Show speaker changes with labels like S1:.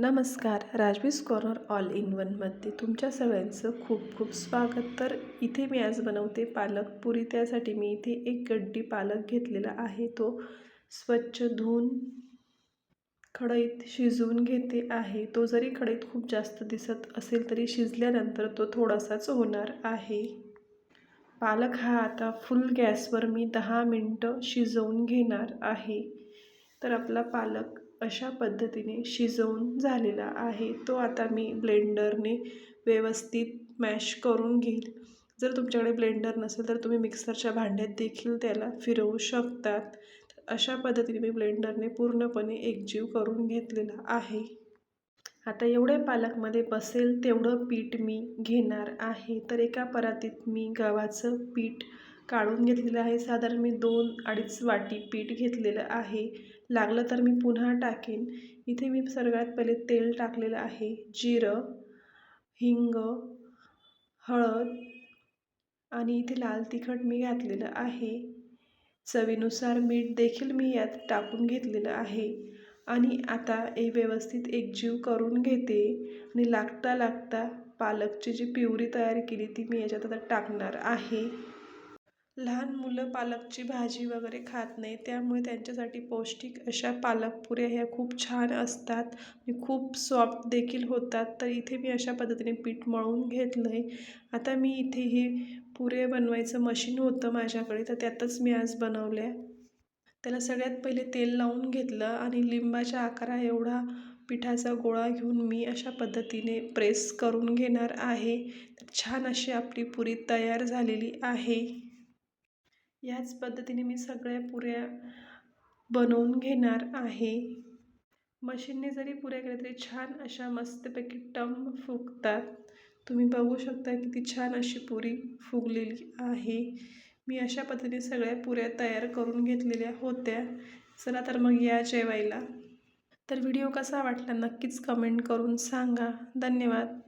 S1: नमस्कार राजवीस corner all in वनमध्ये तुमच्या सगळ्यांचं खूप खूप स्वागत. तर इथे मी आज बनवते पालक पुरी. त्यासाठी मी इथे एक गड्डी पालक घेतलेला आहे. तो स्वच्छ धुवून कढईत शिजवून घेते आहे. तो जरी कढईत खूप जास्त दिसत असेल तरी शिजल्यानंतर तो थोडासाच होणार आहे. पालक हा आता फुल गॅसवर मी दहा मिनटं शिजवून घेणार आहे. तर आपला पालक अशा पद्धतीने शिजवून झालेला आहे. तो आता मी ब्लेंडरने व्यवस्थित मॅश करून घेईल. जर तुमच्याकडे ब्लेंडर नसेल तर तुम्ही मिक्सरच्या भांड्यात देखील त्याला फिरवू शकतात. अशा पद्धतीने मी ब्लेंडरने पूर्णपणे एकजीव करून घेतलेला आहे. आता एवढ्या पालकमध्ये बसेल तेवढं पीठ मी घेणार आहे. तर एका परातीत मी गव्हाचं पीठ काढून घेतलेलं आहे. साधारण मी दोन अडीच वाटी पीठ घेतलेलं आहे. लागलं तर मी पुन्हा टाकेन. इथे मी सगळ्यात पहिले तेल टाकलेलं आहे. जिरं हिंग हळद आणि इथे लाल तिखट मी घातलेलं आहे. चवीनुसार मीठ देखील मी यात टाकून घेतलेलं आहे. आणि आता हे व्यवस्थित एकजीव करून घेते. आणि लागता लागता पालकची जी प्युरी तयार केली ती मी याच्यात आता टाकणार आहे. लहान मुलं पालकची भाजी वगैरे खात नाही त्यामुळे त्यांच्यासाठी पौष्टिक अशा पालक पुऱ्या ह्या खूप छान असतात. आणि खूप सॉफ्ट देखील होतात. तर इथे मी अशा पद्धतीने पीठ मळून घेतलं आहे आता मी इथे हे पुरे बनवायचं मशीन होतं माझ्याकडे तर त्यातच मी आज बनवल्या. त्याला सगळ्यात पहिले तेल लावून घेतलं आणि लिंबाच्या आकारा एवढा पिठाचा गोळा घेऊन मी अशा पद्धतीने प्रेस करून घेणार आहे. तर छान अशी आपली पुरी तयार झालेली आहे. याच पद्धतीने मी सगळ्या पुऱ्या बनवून घेणार आहे. मशीनने जरी पुऱ्या केल्या तरी छान अशा मस्तपैकी टम फुगतात. तुम्ही बघू शकता किती छान अशी पुरी फुगलेली आहे. मी अशा पद्धतीने सगळ्या पुऱ्या तयार करून घेतलेल्या होत्या. चला तर मग या जेवायला. तर व्हिडिओ कसा वाटला नक्कीच कमेंट करून सांगा. धन्यवाद.